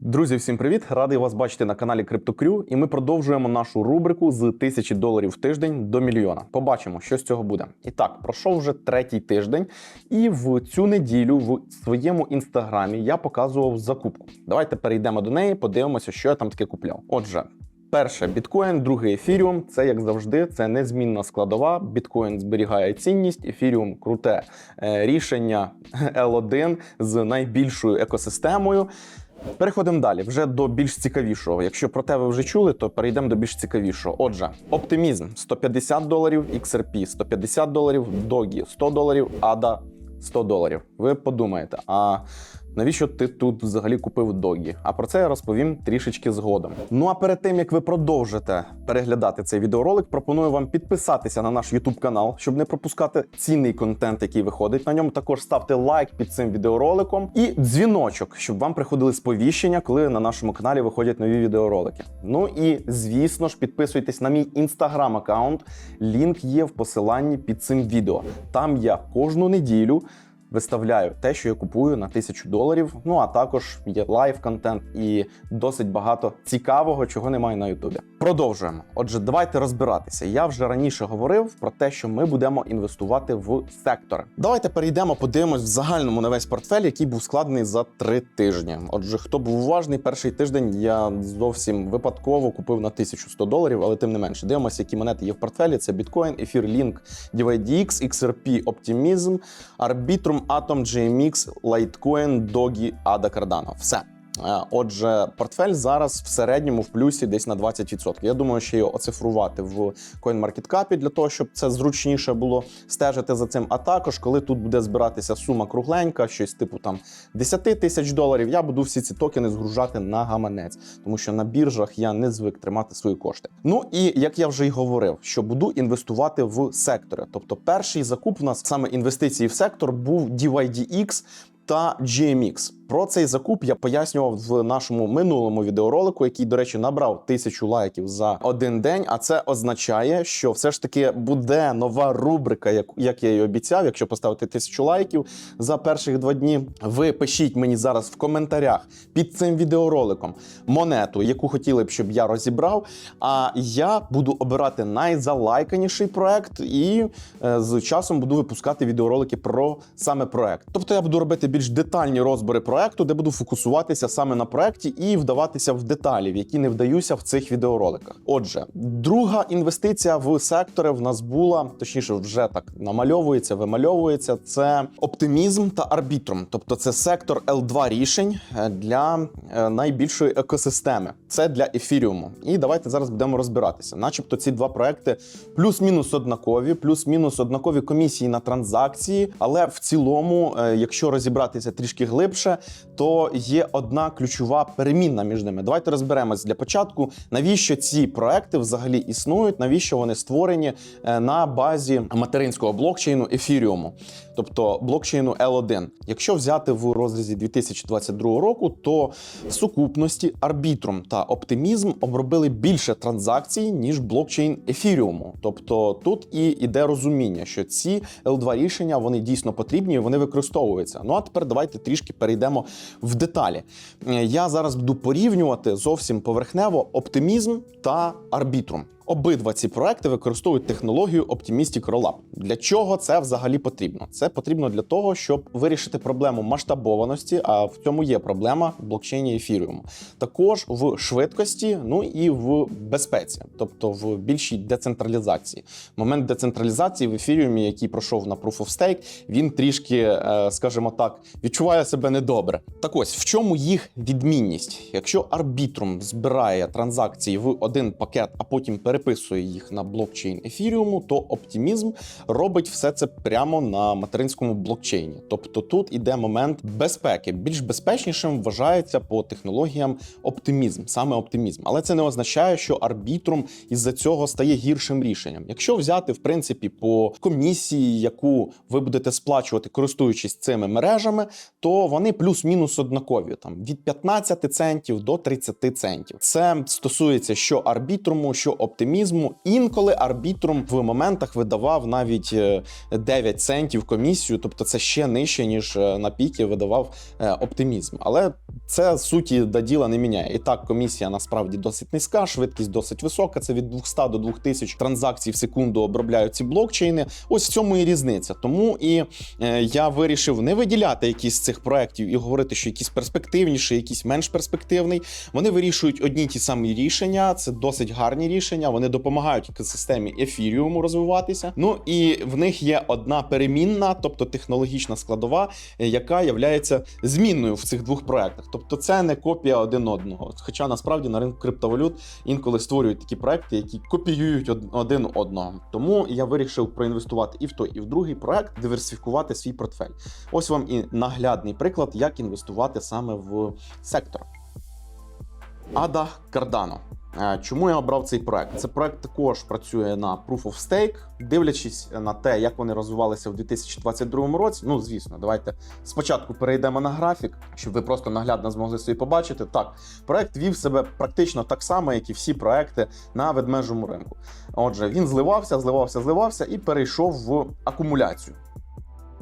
Друзі, всім привіт! Радий вас бачити на каналі CryptoCrew. І ми продовжуємо нашу рубрику з тисячі доларів в тиждень до мільйона. Побачимо, що з цього буде. І так, пройшов вже третій тиждень, і в цю неділю в своєму інстаграмі я показував закупку. Давайте перейдемо до неї, подивимося, що я там таке купляв. Отже. Перше біткоін, друге ефіріум. Це як завжди, це незмінна складова. Біткоін зберігає цінність, ефіріум круте е, рішення L1 з найбільшою екосистемою. Переходимо далі, вже до більш цікавішого. Якщо про те ви вже чули, то перейдемо до більш цікавішого. Отже, оптимізм 150 доларів, XRP 150 доларів, Догі 100 доларів, ADA 100 доларів. Ви подумаєте, а навіщо ти тут взагалі купив Догі? А про це я розповім трішечки згодом. Ну а перед тим як ви продовжите переглядати цей відеоролик, пропоную вам підписатися на наш YouTube канал, щоб не пропускати цінний контент, який виходить на ньому. Також ставте лайк під цим відеороликом і дзвіночок, щоб вам приходили сповіщення, коли на нашому каналі виходять нові відеоролики. Ну і звісно ж, підписуйтесь на мій інстаграм аккаунт. Лінк є в посиланні під цим відео. Там я кожну неділю. Виставляю те, що я купую на тисячу доларів. Ну а також є лайв контент і досить багато цікавого, чого немає на Ютубі. Продовжуємо. Отже, давайте розбиратися. Я вже раніше говорив про те, що ми будемо інвестувати в сектори. Давайте перейдемо, подивимось в загальному на весь портфель, який був складений за три тижні. Отже, хто був уважний, перший тиждень я зовсім випадково купив на 1100 доларів, але тим не менше, дивимося, які монети є в портфелі. Це біткоін, ефір, лінк, DYDX, XRP, Optimism, Arbitrum, Atom, GMX, Litecoin, Dogi, ADA, Cardano. Все. Е, Отже, портфель зараз в середньому в плюсі десь на 20%. Я думаю, що його оцифрувати в CoinMarketCap для того, щоб це зручніше було стежити за цим. А також, коли тут буде збиратися сума кругленька, щось типу там 10 тисяч доларів, я буду всі ці токени згружати на гаманець, тому що на біржах я не звик тримати свої кошти. Ну і як я вже й говорив, що буду інвестувати в сектори. Тобто, перший закуп в нас саме інвестиції в сектор був DYDX та GMX. Про цей закуп я пояснював в нашому минулому відеоролику, який, до речі, набрав тисячу лайків за один день. А це означає, що все ж таки буде нова рубрика, як, як я і обіцяв. Якщо поставити тисячу лайків за перших два дні, ви пишіть мені зараз в коментарях під цим відеороликом монету, яку хотіли б, щоб я розібрав. А я буду обирати найзалайканіший проект і е, з часом буду випускати відеоролики про саме проект. Тобто я буду робити більш детальні розбори проекту, де буду фокусуватися саме на проекті і вдаватися в деталі, в які не вдаюся в цих відеороликах. Отже, друга інвестиція в сектори в нас була, точніше, вже так намальовується, вимальовується. Це оптимізм та арбітрум, тобто це сектор L2 рішень е, для е, найбільшої екосистеми. Це для ефіріуму. І давайте зараз будемо розбиратися. Начебто ці два проекти плюс-мінус однакові, плюс-мінус однакові комісії на транзакції, але в цілому, е, якщо розібратися трішки глибше, то є одна ключова перемінна між ними. Давайте розберемось для початку, навіщо ці проекти взагалі існують, навіщо вони створені е, на базі материнського блокчейну ефіріуму, тобто блокчейну L1. Якщо взяти в розрізі 2022 року, то в сукупності арбітрум та оптимізм обробили більше транзакцій ніж блокчейн ефіріуму. Тобто тут і іде розуміння, що ці L2 рішення вони дійсно потрібні, вони використовуються. Ну а тепер давайте трішки перейдемо в деталі. Е, Я зараз буду порівнювати зовсім поверхнево оптимізм та арбітрум. Обидва ці проекти використовують технологію Optimistic Rollup. Для чого це взагалі потрібно? Це потрібно для того, щоб вирішити проблему масштабованості, а в цьому є проблема в блокчейні ефіріуму. Також в швидкості, ну і в безпеці, тобто в більшій децентралізації. Момент децентралізації в ефіріумі, який пройшов на Proof of Stake, він трішки, е, скажімо так, відчуває себе недобре. Так ось в чому їх відмінність? Якщо арбітрум збирає транзакції в один пакет, а потім переписує їх на блокчейн ефіріуму, то оптимізм робить все це прямо на материнському блокчейні. Тобто тут іде момент безпеки. Більш безпечнішим вважається по технологіям оптимізм, саме оптимізм. Але це не означає, що арбітрум із-за цього стає гіршим рішенням. Якщо взяти в принципі по комісії, яку ви будете сплачувати, користуючись цими мережами, то вони плюс-мінус однакові, там від 15 центів до 30 центів. Це стосується що арбітруму, що оптимізму. Оптимізму. Інколи арбітром в моментах видавав навіть е, 9 центів комісію, тобто це ще нижче, ніж е, на піки видавав е, оптимізм. Але це суті до діла не міняє. І так, комісія насправді досить низька, швидкість досить висока. Це від 200 до 2000 транзакцій в секунду обробляють ці блокчейни. Ось в цьому і різниця. Тому і е, я вирішив не виділяти якісь з цих проєктів і говорити, що якийсь перспективніший, якийсь менш перспективний. Вони вирішують одні ті самі рішення. Це досить гарні рішення. Вони допомагають екосистемі ефіріуму розвиватися. Ну і в них є одна перемінна, тобто технологічна складова, е, яка є змінною в цих двох проектах. Тобто, це не копія один одного. Хоча насправді на ринку криптовалют інколи створюють такі проекти, які копіюють один одного. Тому я вирішив проінвестувати і в той, і в другий проект, диверсифікувати свій портфель. Ось вам і наглядний приклад, як інвестувати саме в сектор. Ада Кардано. Е, Чому я обрав цей проект? Це проект також працює на Proof of Stake. Дивлячись на те, як вони розвивалися в 2022 році. Ну, звісно, давайте спочатку перейдемо на графік, щоб ви просто наглядно змогли собі побачити. Так, проект вів себе практично так само, як і всі проекти на ведмежому ринку. Отже, він зливався, зливався, зливався і перейшов в акумуляцію.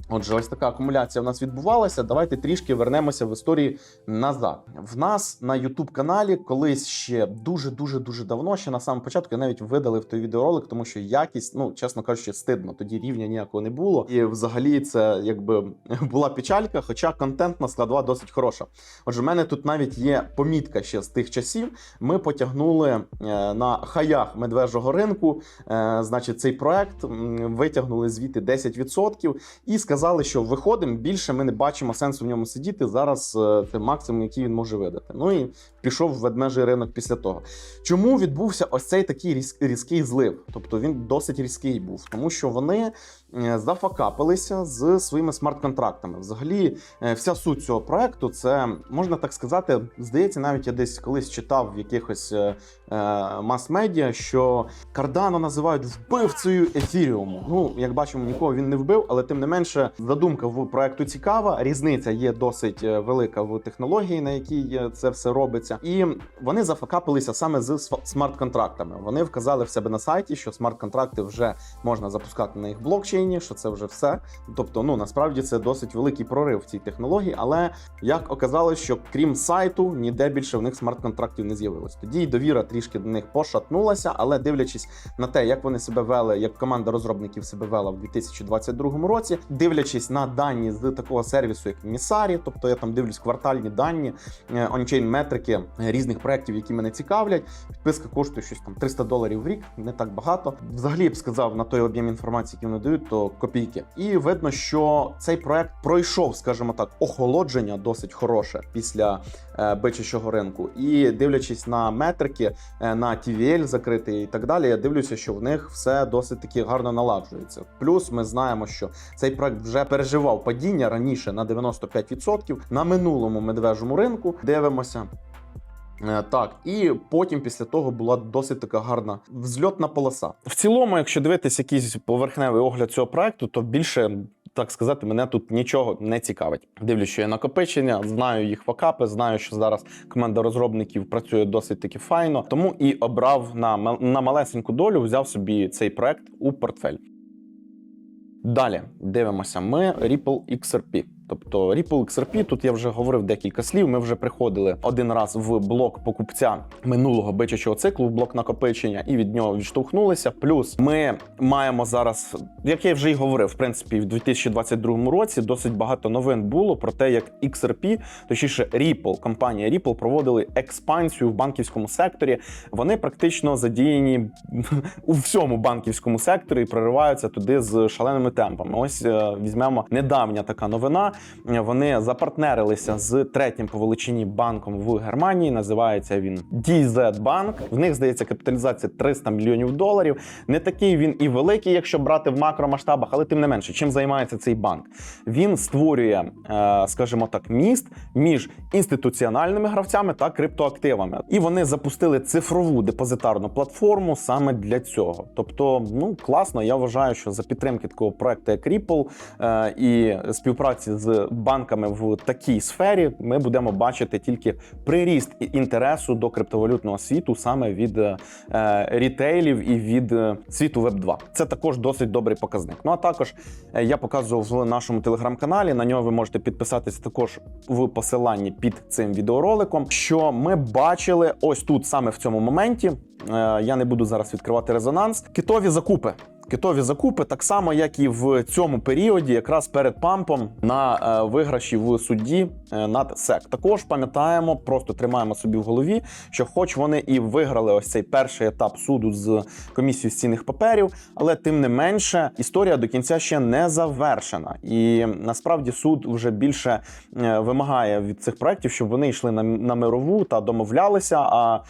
Отже, ось така акумуляція в нас відбувалася. Давайте трішки вернемося в історії назад. В нас на youtube каналі колись ще дуже дуже дуже давно, ще на самому початку я навіть видалив той відеоролик, тому що якість, ну чесно кажучи, стидно. Тоді рівня ніякого не було. І взагалі це якби була печалька, хоча контентна складова досить хороша. Отже, в мене тут навіть є помітка ще з тих часів. Ми потягнули е, на хаях медвежого ринку. е, Значить, цей проект витягнули звідти 10% і сказали, що виходимо. Більше ми не бачимо сенсу в ньому сидіти. Зараз е, це максимум, який він може видати. Ну і пішов в ведмежий ринок після того. Чому відбувся ось цей такий різкий злив? Тобто він досить різкий був, тому що вони зафакапилися з своїми смарт-контрактами. Взагалі, е, вся суть цього проекту це можна так сказати. Здається, навіть я десь колись читав в якихось е, е, мас-медіа, що Кардано називають вбивцею ефіріуму. Ну, як бачимо, нікого він не вбив, але тим не менше, задумка в проекту цікава. Різниця є досить е, велика в технології, на якій е, це все робиться. І вони зафакапилися саме з смарт-контрактами. Вони вказали в себе на сайті, що смарт-контракти вже можна запускати на їх блокчейні, що це вже все. Тобто, ну насправді це досить великий прорив в цій технології. Але як оказалось, що крім сайту, ніде більше в них смарт-контрактів не з'явилось. Тоді й довіра трішки до них пошатнулася, але дивлячись на те, як вони себе вели, як команда розробників себе вела в 2022 році, дивлячись на дані з такого сервісу, як Місарі, тобто я там дивлюсь квартальні дані, ончейн метрики різних проєктів, які мене цікавлять. Підписка коштує щось там 300 доларів в рік, не так багато. Взагалі я б сказав на той об'єм інформації, який вони дають, то копійки. І видно, що цей проект пройшов, скажімо так, охолодження досить хороше після е, бичачого ринку. І дивлячись на метрики, е, на TVL закритий і так далі, я дивлюся, що в них все досить таки гарно наладжується. Плюс ми знаємо, що цей проект вже переживав падіння раніше на 95% на минулому медвежому ринку. Дивимося. Е, Так, і потім після того була досить така гарна взльотна полоса. В цілому, якщо дивитись якийсь поверхневий огляд цього проекту, то більше. Так сказати, мене тут нічого не цікавить. Дивлюсь, що є накопичення, знаю їх факапи, знаю, що зараз команда розробників працює досить таки файно. Тому і обрав на, на малесеньку долю, взяв собі цей проект у портфель. Далі дивимося. Ми Ripple XRP. Тобто Ripple XRP, тут я вже говорив декілька слів. Ми вже приходили один раз в блок покупця минулого бичачого циклу, в блок накопичення, і від нього відштовхнулися. Плюс ми маємо зараз, як я вже й говорив, в принципі, в 2022 році досить багато новин було про те, як XRP, точніше Ripple, компанія Ripple проводили експансію в банківському секторі. Вони практично задіяні у всьому банківському секторі і прориваються туди з шаленими темпами. Ось е, візьмемо недавня така новина. Вони запартнерилися з третім по величині банком в Германії. Називається він DZ Bank. В них здається капіталізація 300 мільйонів доларів. Не такий він і великий, якщо брати в макромасштабах, але тим не менше, чим займається цей банк? Він створює, е, скажімо так, міст між інституціональними гравцями та криптоактивами. І вони запустили цифрову депозитарну платформу саме для цього. Тобто, ну класно, я вважаю, що за підтримки такого проекту, як Ripple, е, і співпраці з з банками в такій сфері, ми будемо бачити тільки приріст інтересу до криптовалютного світу саме від е, рітейлів і від е, світу Web 2. Це також досить добрий показник. Ну а також е, я показував в нашому телеграм-каналі. На нього ви можете підписатися також в посиланні під цим відеороликом. Що ми бачили ось тут, саме в цьому моменті. Я не буду зараз відкривати резонанс. Китові закупи. Китові закупи так само, як і в цьому періоді, якраз перед пампом на е, виграші в судді е, над СЕК. Також пам'ятаємо, просто тримаємо собі в голові, що, хоч вони і виграли ось цей перший етап суду з комісією з цінних паперів, але тим не менше історія до кінця ще не завершена. І насправді суд вже більше е, вимагає від цих проєктів, щоб вони йшли на, на мирову та домовлялися. А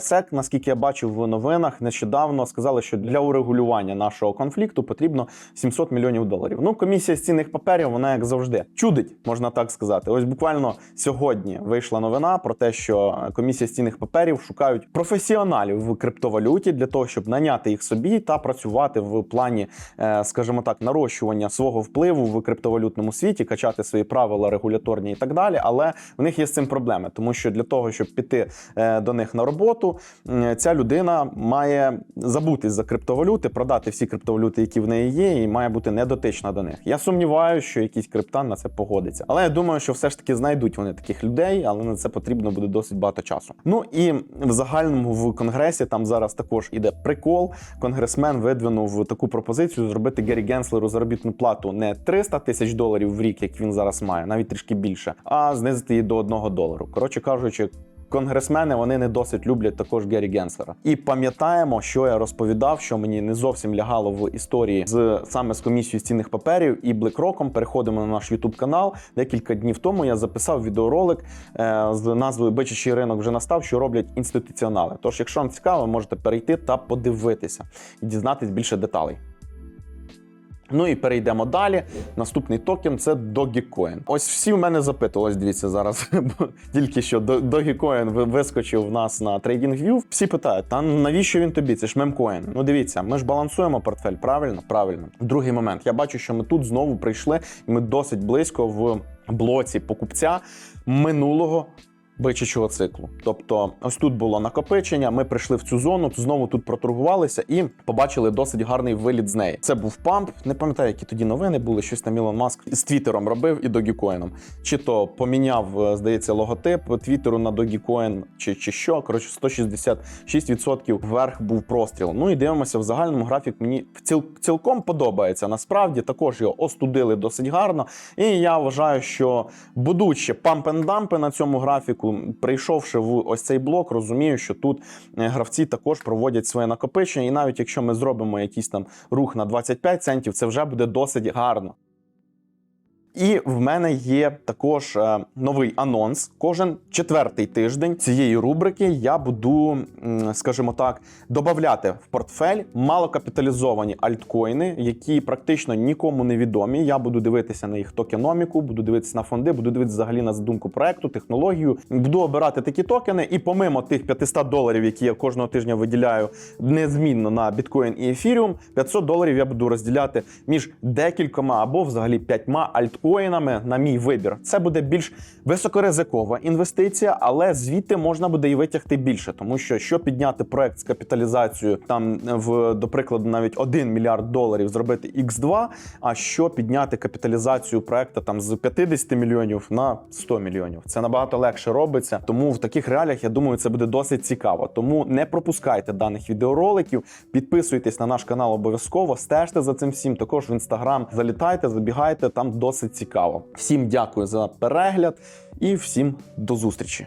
СЕК, наскільки я бачив в новинах, нещодавно сказали, що для урегулювання нашого конфлікту потрібно 700 мільйонів доларів. Ну, комісія з цінних паперів, вона як завжди чудить, можна так сказати. Ось буквально сьогодні вийшла новина про те, що комісія з цінних паперів шукають професіоналів в криптовалюті для того, щоб наняти їх собі та працювати в плані, е, скажімо так, нарощування свого впливу в криптовалютному світі, качати свої правила регуляторні і так далі. Але в них є з цим проблеми, тому що для того, щоб піти е, до них на роботу, ця людина має забутись за криптовалюти, продати всі криптовалюти, які в неї є, і має бути недотична до них. Я сумніваюся, що якийсь криптан на це погодиться. Але я думаю, що все ж таки знайдуть вони таких людей, але на це потрібно буде досить багато часу. Ну і в загальному в конгресі там зараз також іде прикол. Конгресмен видвинув таку пропозицію зробити Гері Генслеру заробітну плату не 300 тисяч доларів в рік, як він зараз має, навіть трішки більше, а знизити її до 1 долару. Коротше кажучи. Конгресмени вони не досить люблять також Гері Генслера. І пам'ятаємо, що я розповідав, що мені не зовсім лягало в історії з саме з комісією цінних паперів і BlackRock. Переходимо на наш YouTube канал. Декілька днів тому я записав відеоролик е, з назвою Бичачий ринок вже настав, що роблять інституціонали. Тож, якщо вам цікаво, можете перейти та подивитися і дізнатись більше деталей. Ну і перейдемо далі. Наступний токен це Dogecoin. Ось всі в мене запитували, ось дивіться зараз. Тільки що Dogecoin вискочив в нас на TradingView. Всі питають: та навіщо він тобі? Це ж мемкоін. Ну дивіться, ми ж балансуємо портфель, правильно? Правильно. Другий момент. Я бачу, що ми тут знову прийшли, і ми досить близько в блоці покупця минулого бичачого циклу. Тобто, ось тут було накопичення. Ми прийшли в цю зону, знову тут проторгувалися і побачили досить гарний виліт з неї. Це був памп. Не пам'ятаю, які тоді новини були. Щось там Ілон Маск з Твіттером робив і Dogecoin. Чи то поміняв, е, здається, логотип Твіттеру на Dogecoin, чи, чи що. Коротше, 166% вверх був простріл. Ну і дивимося в загальному графік. Мені ціл, цілком подобається. Насправді також його остудили досить гарно. І я вважаю, що будучи памп-н-дампи на цьому графіку, прийшовши в ось цей блок, розумію, що тут е, гравці також проводять своє накопичення. І навіть якщо ми зробимо якийсь там рух на 25 центів, це вже буде досить гарно. І в мене є також е, новий анонс. Кожен четвертий тиждень цієї рубрики я буду, скажімо так, додавати в портфель малокапіталізовані альткоїни, які практично нікому не відомі. Я буду дивитися на їх токеноміку, буду дивитися на фонди, буду дивитися взагалі на задумку проекту, технологію. Буду обирати такі токени, і помимо тих 500 доларів, які я кожного тижня виділяю незмінно на біткоін і ефіріум, 500 доларів я буду розділяти між декількома або взагалі п'ятьма альткоїнами на мій вибір. Це буде більш високоризикова інвестиція, але звідти можна буде і витягти більше, тому що що підняти проект з капіталізацією там в до прикладу навіть 1 мільярд доларів зробити X2, а що підняти капіталізацію проекту там з 50 мільйонів на 100 мільйонів. Це набагато легше робиться. Тому в таких реаліях я думаю, це буде досить цікаво. Тому не пропускайте даних відеороликів, підписуйтесь на наш канал обов'язково, стежте за цим всім. Також в інстаграм залітайте, забігайте, там досить цікаво. Всім дякую за перегляд і всім до зустрічі.